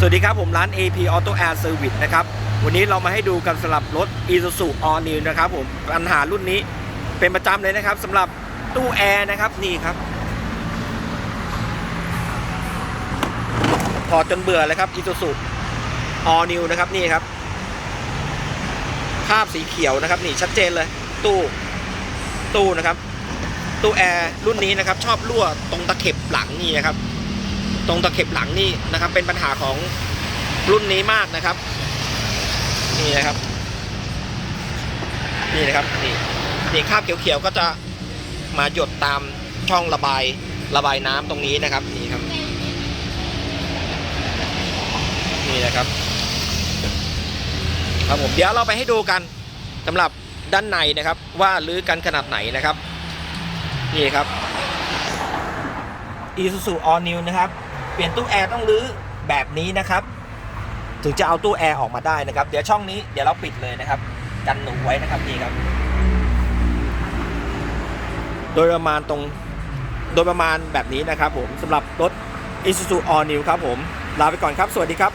สวัสดีครับ ผมร้าน AP Auto Air Service นะครับ วันนี้เรามาให้ดูกันสำหรับรถ Isuzu All New นะครับผมปัญหารุ่นนี้เป็นประจำเลยนะครับสำหรับตู้แอร์นะครับนี่ครับ ถอดจนเบื่อเลยครับ Isuzu All New นะครับนี่ครับคราบสีเขียวนะครับนี่ชัดเจนเลยตู้ตู้นะครับ ตู้แอร์รุ่นนี้นะครับ ชอบรั่วตรงตะเข็บหลังนี่นะครับ ตรงตะเข็บหลังนี่นะครับ เป็นปัญหาของรุ่นนี้มากนะครับ นี่นะครับ นี่นะครับนี่นี่คราบเขียวๆก็จะมาหยดตามช่องระบายระบายน้ำตรงนี้นะครับนี่ครับ นี่นะครับ ครับผมเดี๋ยวเราไปให้ดูกันสำหรับด้านในนะครับ ว่าลื้อกันขนาดไหนนะครับ นี่ครับ Isuzu All New นะครับ เปลี่ยนตู้แอร์ต้องรื้อแบบนี้นะครับ ถึงจะเอาตู้แอร์ออกมาได้นะครับ เดี๋ยวช่องนี้เดี๋ยวเราปิดเลยนะครับ กันหนูไว้นะครับนี่ครับ โดยประมาณตรง โดยประมาณแบบนี้นะครับผมสำหรับรถ Isuzu All New ครับผม ลาไปก่อนครับ สวัสดีครับ